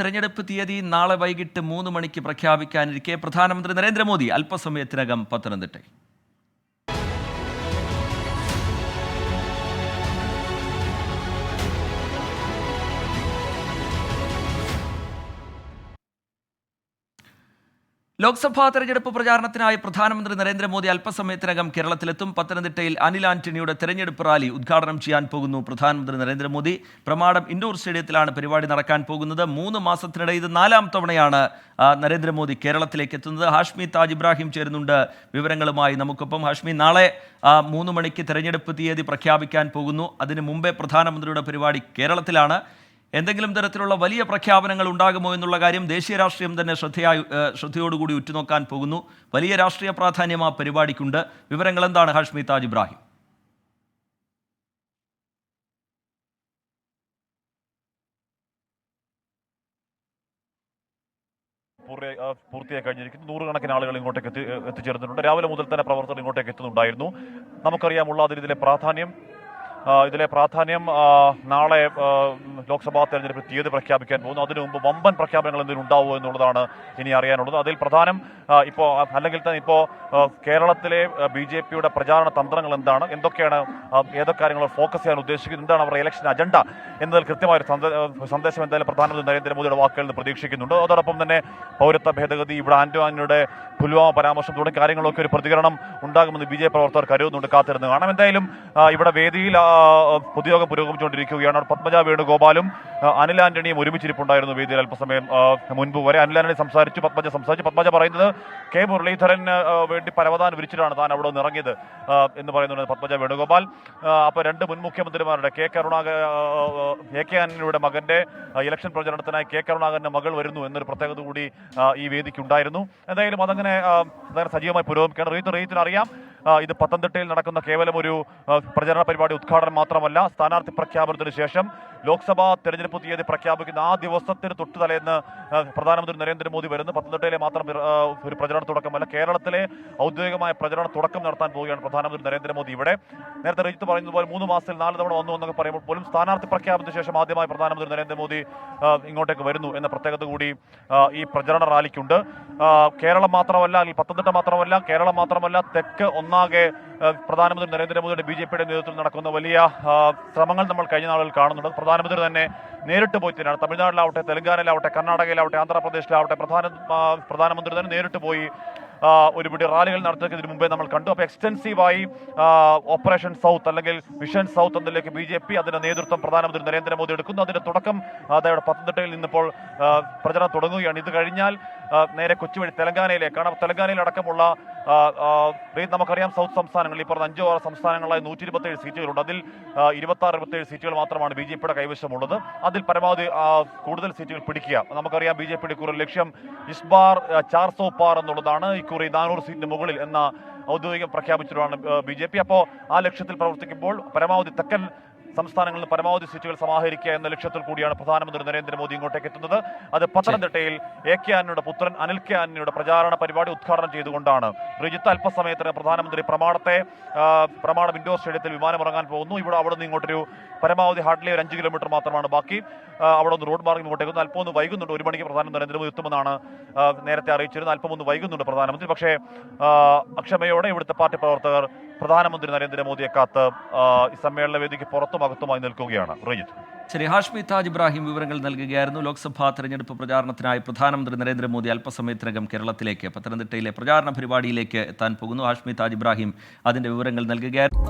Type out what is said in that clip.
തെരഞ്ഞെടുപ്പ് തീയതി നാളെ വൈകിട്ട് മൂന്ന് മണിക്ക് പ്രഖ്യാപിക്കാനിരിക്കെ പ്രധാനമന്ത്രി നരേന്ദ്രമോദി അല്പസമയത്തിനകം പത്തനംതിട്ടയിൽ. ലോക്സഭാ തെരഞ്ഞെടുപ്പ് പ്രചാരണത്തിനായി പ്രധാനമന്ത്രി നരേന്ദ്രമോദി അല്പസമയത്തിനകം കേരളത്തിലെത്തും. പത്തനംതിട്ടയിൽ അനിൽ ആന്റണിയുടെ തെരഞ്ഞെടുപ്പ് റാലി ഉദ്ഘാടനം ചെയ്യാൻ പോകുന്നു പ്രധാനമന്ത്രി നരേന്ദ്രമോദി. പ്രമാടം ഇൻഡോർ സ്റ്റേഡിയത്തിലാണ് പരിപാടി നടക്കാൻ പോകുന്നത്. മൂന്ന് മാസത്തിനിടെ ഇത് നാലാം തവണയാണ് നരേന്ദ്രമോദി കേരളത്തിലേക്ക് എത്തുന്നത്. ഹാഷ്മി താജ് ഇബ്രാഹിം ചേരുന്നുണ്ട്. വിവരങ്ങളുമായി നമുക്കൊപ്പം ഹാഷ്മി നാളെ മൂന്ന് മണിക്ക് തെരഞ്ഞെടുപ്പ് തീയതി പ്രഖ്യാപിക്കാൻ പോകുന്നു. അതിനു മുമ്പേ പ്രധാനമന്ത്രിയുടെ പരിപാടി കേരളത്തിലാണ്. എന്തെങ്കിലും തരത്തിലുള്ള വലിയ പ്രഖ്യാപനങ്ങൾ ഉണ്ടാകുമോ എന്നുള്ള കാര്യം ദേശീയ രാഷ്ട്രീയം തന്നെ ശ്രദ്ധയായി ശ്രദ്ധയോടുകൂടി ഉറ്റുനോക്കാൻ പോകുന്നു. വലിയ രാഷ്ട്രീയ പ്രാധാന്യം ആ പരിപാടിക്കുണ്ട്. വിവരങ്ങൾ എന്താണ് ഹാഷ്മി താജ് ഇബ്രാഹിം? പൂർത്തിയായി കഴിഞ്ഞിരിക്കുന്നു. നൂറുകണക്കിന് ആളുകൾ ഇങ്ങോട്ടേക്ക് എത്തി എത്തിച്ചേർന്നിട്ടുണ്ട്. രാവിലെ മുതൽ തന്നെ പ്രവർത്തകർ ഇങ്ങോട്ടേക്ക് എത്തുന്നുണ്ടായിരുന്നു. നമുക്കറിയാം ഉള്ളതിൽ ഇതിലെ പ്രാധാന്യം ഇതിലെ പ്രാധാന്യം നാളെ ലോക്സഭാ തെരഞ്ഞെടുപ്പ് തീയതി പ്രഖ്യാപിക്കാൻ പോകുന്നു. അതിനു മുമ്പ് വമ്പൻ പ്രഖ്യാപനങ്ങൾ എന്തെങ്കിലും ഉണ്ടാവുമോ എന്നുള്ളതാണ് ഇനി അറിയാനുള്ളത്. അതിൽ പ്രധാനം ഇപ്പോൾ അല്ലെങ്കിൽ തന്നെ ഇപ്പോൾ കേരളത്തിലെ ബി ജെ പിയുടെ പ്രചാരണ തന്ത്രങ്ങൾ എന്താണ്? എന്തൊക്കെയാണ് ഏതൊക്കെ കാര്യങ്ങൾ ഫോക്കസ് ചെയ്യാൻ ഉദ്ദേശിക്കുന്നത്? എന്താണ് അവരുടെ ഇലക്ഷൻ അജണ്ട എന്നതിൽ കൃത്യമായ ഒരു സന്ദേശം എന്തായാലും പ്രധാനമന്ത്രി നരേന്ദ്രമോദിയുടെ വാക്കുകളിൽ നിന്ന് പ്രതീക്ഷിക്കുന്നുണ്ട്. അതോടൊപ്പം തന്നെ പൗരത്വ ഭേദഗതി ഇവിടെ ആൻഡോനിയുടെ പുൽവാമ പരാമർശം തുടങ്ങിയ കാര്യങ്ങളൊക്കെ ഒരു പ്രതികരണം ഉണ്ടാകുമെന്ന് ബി ജെ പ്രവർത്തകർ കരുതുന്നുണ്ട്. കാത്തിരുന്ന് കാണാം. എന്തായാലും ഇവിടെ വേദിയിൽ പൊതുയോഗം പുരോഗമിച്ചുകൊണ്ടിരിക്കുകയാണ്. പത്മജ വേണുഗോപാലും അനിൽ ആന്റണിയും ഒരുമിച്ചിരിപ്പുണ്ടായിരുന്നു വേദിയിൽ അല്പസമയം മുൻപ് വരെ. അനിൽ ആന്റണി സംസാരിച്ചു പത്മജ സംസാരിച്ചു. പത്മജ പറയുന്നത് കെ മുരളീധരന് വേണ്ടി പരവതാൻ വിരിച്ചിട്ടാണ് താൻ അവിടെ നിന്ന് ഇറങ്ങിയത് എന്ന് പറയുന്നുണ്ട് പത്മജ വേണുഗോപാൽ. അപ്പോൾ രണ്ട് മുൻ മുഖ്യമന്ത്രിമാരുടെ കെ കരുണാക എ കെ ആന്റണിയുടെ മകന്റെ ഇലക്ഷൻ പ്രചരണത്തിനായി കെ കരുണാകരന്റെ മകൾ വരുന്നു എന്നൊരു പ്രത്യേകത കൂടി ഈ വേദിക്കുണ്ടായിരുന്നു. എന്തായാലും അതങ്ങനെ സജീവമായി പുരോഗമിക്കുകയാണ്. റീത്ത് റീത്തിന് അറിയാം ആ, ഇത് പത്തനംതിട്ടയിൽ നടക്കുന്ന കേവലം ഒരു പ്രചരണ പരിപാടി ഉദ്ഘാടനം മാത്രമല്ല സ്ഥാനാർത്ഥി പ്രഖ്യാപനത്തിന് ശേഷം ലോക്സഭാ തെരഞ്ഞെടുപ്പ് തീയതി പ്രഖ്യാപിക്കുന്ന ആ ദിവസത്തിന് തൊട്ട് തലേന്ന് പ്രധാനമന്ത്രി നരേന്ദ്രമോദി വരുന്നു. പത്തനംതിട്ടയിലെ മാത്രം ഒരു പ്രചരണ തുടക്കമല്ല കേരളത്തിലെ ഔദ്യോഗികമായ പ്രചരണ തുടക്കം നടത്താൻ പോവുകയാണ് പ്രധാനമന്ത്രി നരേന്ദ്രമോദി ഇവിടെ. നേരത്തെ റീത്ത് പറയുന്നത് പോലെ മൂന്ന് മാസത്തിൽ നാല് തവണ വന്നു എന്നൊക്കെ പറയുമ്പോൾ പോലും സ്ഥാനാർത്ഥി പ്രഖ്യാപനത്തിന് ശേഷം ആദ്യമായി പ്രധാനമന്ത്രി നരേന്ദ്രമോദി ഇങ്ങോട്ടേക്ക് വരുന്നു എന്ന പ്രത്യേകത കൂടി ഈ പ്രചരണ റാലിക്കുണ്ട്. കേരളം മാത്രമല്ല അല്ലെങ്കിൽ പത്തനംതിട്ട മാത്രമല്ല കേരളം മാത്രമല്ല തെക്ക് ഒന്നാകെ പ്രധാനമന്ത്രി നരേന്ദ്രമോദിയുടെ ബി ജെ പിയുടെ നേതൃത്വത്തിൽ നടക്കുന്ന വലിയ ശ്രമങ്ങൾ നമ്മൾ കഴിഞ്ഞ നാളുകൾ കാണുന്നുണ്ട്. പ്രധാനമന്ത്രി തന്നെ നേരിട്ട് പോയി തന്നെയാണ്. തമിഴ്നാട്ടിലാവട്ടെ തെലങ്കാനയിലാവട്ടെ കർണാടകയിലാവട്ടെ ആന്ധ്രാപ്രദേശിലാവട്ടെ പ്രധാന പ്രധാനമന്ത്രി തന്നെ നേരിട്ട് പോയി ഒരുപിടി റാലികൾ നടത്തുന്നതിന് മുമ്പേ നമ്മൾ കണ്ടു. അപ്പോൾ എക്സ്റ്റൻസീവായി ഓപ്പറേഷൻ സൗത്ത് അല്ലെങ്കിൽ മിഷൻ സൗത്ത് എന്നതിലേക്ക് ബി ജെ പി അതിന്റെ നേതൃത്വം പ്രധാനമന്ത്രി നരേന്ദ്രമോദി എടുക്കുന്നു. അതിന്റെ തുടക്കം അതായത് പത്തനംതിട്ടയിൽ നിന്നിപ്പോൾ പ്രചരണം തുടങ്ങുകയാണ്. ഇത് കഴിഞ്ഞാൽ നേരെ കൊച്ചുവഴി തെലങ്കാനയിലേക്കാണ് അപ്പോൾ തെലങ്കാനയിലടക്കമുള്ള നമുക്കറിയാം സൗത്ത് സംസ്ഥാനങ്ങളിൽ ഈ പറഞ്ഞ അഞ്ചോ ആറ് സംസ്ഥാനങ്ങളായി നൂറ്റി ഇരുപത്തേഴ് സീറ്റുകളുണ്ട് അതിൽ ഇരുപത്തി ആറ് ഇരുപത്തേഴ് സീറ്റുകൾ മാത്രമാണ് ബി ജെ പിയുടെ കൈവശമുള്ളത്. അതിൽ പരമാവധി കൂടുതൽ സീറ്റുകൾ പിടിക്കുക. നമുക്കറിയാം ബി ജെ പിയുടെ ഇക്കുറി ലക്ഷ്യം ഇസ്ബാർ ചാർ പാർ എന്നുള്ളതാണ്. ഇക്കുറി നാനൂറ് സീറ്റിന് മുകളിൽ എന്ന ഔദ്യോഗികം പ്രഖ്യാപിച്ചിട്ടാണ് ബി ജെ പി. അപ്പോൾ ആ ലക്ഷ്യത്തിൽ പ്രവർത്തിക്കുമ്പോൾ പരമാവധി തെക്കൻ സംസ്ഥാനങ്ങളിൽ പരമാവധി സീറ്റുകൾ സമാഹരിക്കുക എന്ന ലക്ഷ്യത്തിൽ കൂടിയാണ് പ്രധാനമന്ത്രി നരേന്ദ്രമോദി ഇങ്ങോട്ടേക്ക് എത്തുന്നത്. അത് പത്തനംതിട്ടയിൽ എ കെ ആന്റണിയുടെ പുത്രൻ അനിൽ കെ ആന്റണിയുടെ പ്രചാരണ പരിപാടി ഉദ്ഘാടനം ചെയ്തുകൊണ്ടാണ്. റിജിത്ത് അല്പസമയത്തിന് പ്രധാനമന്ത്രി പ്രമാണത്തെ പ്രമാണ ഇൻഡോർ സ്റ്റേഡിയത്തിൽ വിമാനമിറങ്ങാൻ പോകുന്നു. ഇവിടെ അവിടെ നിന്ന് ഇങ്ങോട്ടൊരു പരമാവധി ഹാർഡ്ലി ഒരു അഞ്ച് കിലോമീറ്റർ മാത്രമാണ് ബാക്കി. അവിടെ ഒന്ന് റോഡ് മാർഗം ഇങ്ങോട്ടേക്ക് അല്പം ഒന്ന് വൈകുന്നുണ്ട്. ഒരു മണിക്ക് പ്രധാനമന്ത്രി നരേന്ദ്രമോദി എത്തുമെന്നാണ് നേരത്തെ അറിയിച്ചിരുന്നത്. അല്പം ഒന്ന് വൈകുന്നുണ്ട് പ്രധാനമന്ത്രി. പക്ഷേ അക്ഷമയോടെ ഇവിടുത്തെ പാർട്ടി പ്രവർത്തകർ പ്രധാനമന്ത്രി നരേന്ദ്രമോദിയെ കാത്ത് ഈ സമ്മേളന വേദിക്ക് പുറത്തും അകത്തുമായി നിൽക്കുകയാണ്. റജിത്ത് ശരി ഹാഷ്മി താജ് ഇബ്രാഹിം വിവരങ്ങൾ നൽകുകയായിരുന്നു. ലോക്സഭാ തെരഞ്ഞെടുപ്പ് പ്രചാരണത്തിനായി പ്രധാനമന്ത്രി നരേന്ദ്രമോദി അല്പസമയത്തിനകം കേരളത്തിലേക്ക് പത്തനംതിട്ടയിലെ പ്രചാരണ പരിപാടിയിലേക്ക് എത്താൻ പോകുന്നു. ഹാഷ്മി താജ് ഇബ്രാഹിം അതിന്റെ വിവരങ്ങൾ നൽകുകയായിരുന്നു.